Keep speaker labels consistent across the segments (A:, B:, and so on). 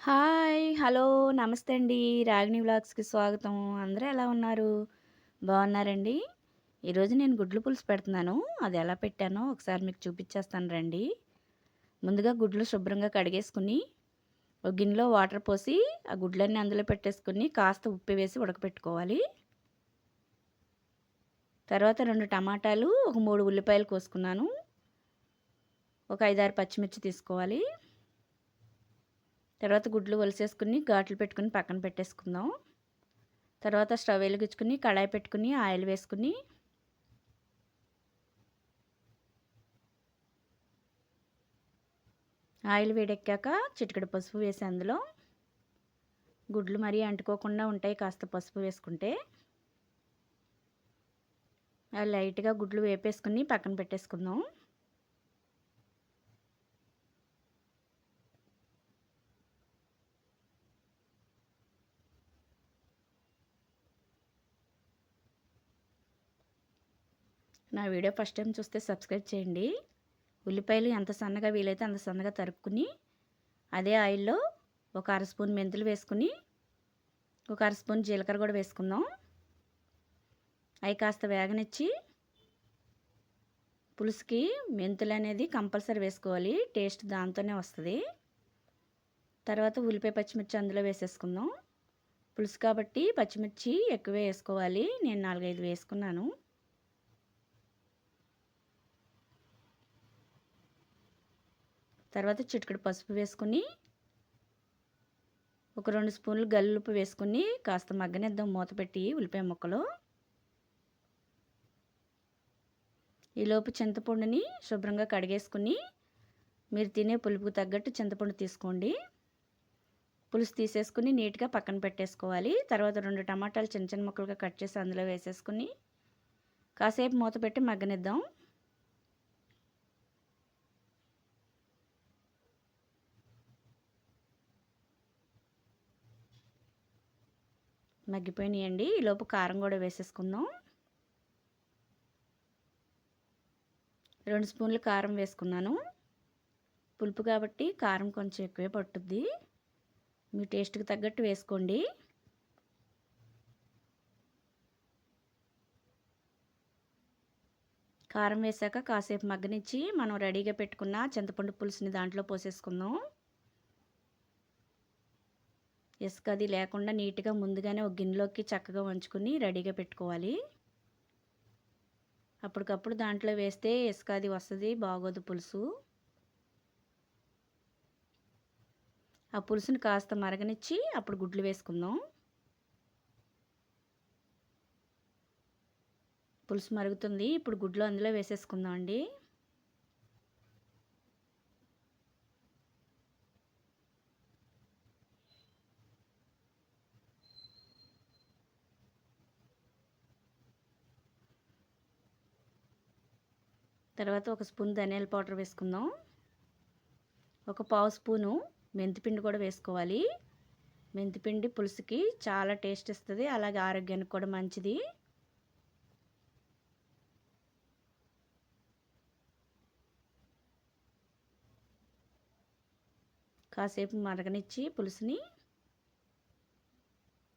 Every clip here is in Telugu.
A: హాయ్! హలో! నమస్తే అండి. రాగిణి వ్లాగ్స్‌కి స్వాగతం. అందరూ ఎలా ఉన్నారు? బాగున్నారండి? ఈరోజు నేను గుడ్లు పులుసు పెడుతున్నాను. అది ఎలా పెట్టానో ఒకసారి మీకు చూపించేస్తాను రండి. ముందుగా గుడ్లు శుభ్రంగా కడిగేసుకుని, ఒక గిన్నెలో వాటర్ పోసి, ఆ గుడ్లన్నీ అందులో పెట్టేసుకుని కాస్త ఉప్పు వేసి ఉడకపెట్టుకోవాలి. తర్వాత రెండు టమాటాలు, ఒక మూడు ఉల్లిపాయలు కోసుకున్నాను. ఒక 5, 6 పచ్చిమిర్చి తీసుకోవాలి. తర్వాత గుడ్లు ఒలిసేసుకుని, ఘాట్లు పెట్టుకుని పక్కన పెట్టేసుకుందాం. తర్వాత స్టవ్ వెలిగించుకుని, కడాయి పెట్టుకుని, ఆయిల్ వేసుకుని ఆయిల్ వేడెక్కాక చిటికెడు పసుపు వేసి అందులో గుడ్లు మరీ అంటుకోకుండా ఉంటాయి కాస్త పసుపు వేసుకుంటే. లైట్‌గా గుడ్లు వేపేసుకుని పక్కన పెట్టేసుకుందాం. నా వీడియో ఫస్ట్ టైం చూస్తే సబ్స్క్రైబ్ చేయండి. ఉల్లిపాయలు ఎంత సన్నగా వీలైతే అంత సన్నగా తరుక్కుని, అదే ఆయిల్‌లో ఒక అర స్పూన్ మెంతులు వేసుకుని, ఒక అర స్పూన్ జీలకర్ర కూడా వేసుకుందాం. అవి కాస్త వేగనిచ్చి పులుసుకి మెంతులు అనేది కంపల్సరీ వేసుకోవాలి. టేస్ట్ దాంతోనే వస్తుంది తర్వాత ఉల్లిపాయ, పచ్చిమిర్చి అందులో వేసేసుకుందాం. పులుసు కాబట్టి పచ్చిమిర్చి ఎక్కువే వేసుకోవాలి. నేను 4, 5 వేసుకున్నాను. తర్వాత చిటికెడు పసుపు వేసుకుని, ఒక రెండు స్పూన్లు గల్లుప్పు వేసుకుని కాస్త మగ్గనిద్దాం మూత పెట్టి ఉల్లిపాయ ముక్కలు. ఈలోపు చింతపండుని శుభ్రంగా కడిగేసుకుని, మీరు తినే పులుపుకు తగ్గట్టు చింతపండు తీసుకోండి. పులుసు తీసేసుకుని నీట్‌గా పక్కన పెట్టేసుకోవాలి. తర్వాత రెండు టమాటాలు చిన్న చిన్న ముక్కలుగా కట్ చేసి అందులో వేసేసుకుని, కాసేపు మూత పెట్టి మగ్గనిద్దాం. మగ్గిపోయినాయండి. ఈలోపు కారం కూడా వేసేసుకుందాం. రెండు స్పూన్లు కారం వేసుకున్నాను. పులుపు కాబట్టి కారం కొంచెం ఎక్కువే పట్టుద్ది. మీ టేస్ట్‌కి తగ్గట్టు వేసుకోండి. కారం వేశాక కాసేపు మగ్గనిచ్చి, మనం రెడీగా పెట్టుకున్న చింతపండు పులుసుని దాంట్లో పోసేసుకుందాం. ఇసుక అది లేకుండా నీట్‌గా ముందుగానే ఒక గిన్నెలోకి చక్కగా వంచుకుని రెడీగా పెట్టుకోవాలి. అప్పటికప్పుడు దాంట్లో వేస్తే ఇసుక అది వస్తుంది బాగోదు పులుసు. ఆ పులుసుని కాస్త మరగనిచ్చి అప్పుడు గుడ్లు వేసుకుందాం. పులుసు మరుగుతుంది. ఇప్పుడు గుడ్లు అందులో వేసేసుకుందాం అండి. తర్వాత ఒక స్పూన్ ధనియాల పౌడర్ వేసుకుందాం. ఒక పావు స్పూను మెంతిపిండి కూడా వేసుకోవాలి. మెంతిపిండి పులుసుకి చాలా టేస్ట్ ఇస్తుంది అలాగే ఆరోగ్యానికి కూడా మంచిది. కాసేపు మరగనిచ్చి పులుసుని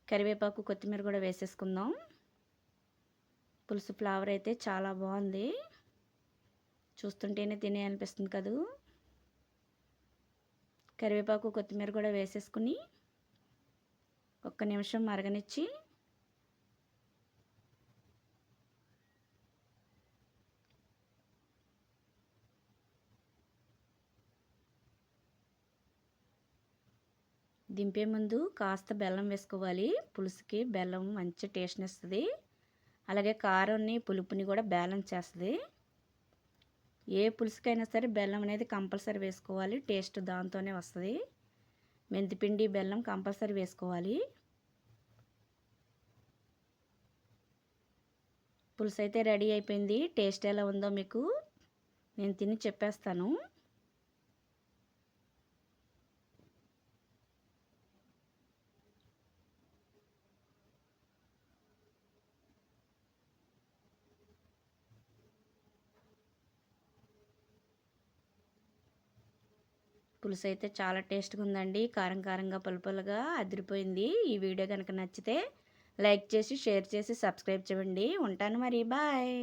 A: కరివేపాకు, కొత్తిమీర కూడా వేసేసుకుందాం. పులుసు ఫ్లేవర్ అయితే చాలా బాగుంది. చూస్తుంటేనే తినే అనిపిస్తుంది కదూ! కరివేపాకు, కొత్తిమీర కూడా వేసేసుకుని ఒక్క నిమిషం మరగనిచ్చి దింపే ముందు కాస్త బెల్లం వేసుకోవాలి. పులుసుకి బెల్లం మంచి టేస్ట్‌నిస్తది. అలాగే కారాన్ని, పులుపుని కూడా బ్యాలెన్స్ చేస్తుంది ఏ పులుసుకైనా సరే బెల్లం అనేది కంపల్సరీ వేసుకోవాలి. టేస్ట్ దాంతోనే వస్తుంది మెంతిపిండి, బెల్లం కంపల్సరీ వేసుకోవాలి. పులుసు అయితే రెడీ అయిపోయింది. టేస్ట్ ఎలా ఉందో మీకు నేను తిని చెప్పేస్తాను. పులుసు అయితే చాలా టేస్ట్గా ఉందండి కారం కారంగా పలుపలుగా అదిరిపోయింది. ఈ వీడియో కనుక నచ్చితే లైక్ చేసి షేర్ చేసి సబ్స్క్రైబ్ చేయండి. ఉంటాను మరి. బాయ్.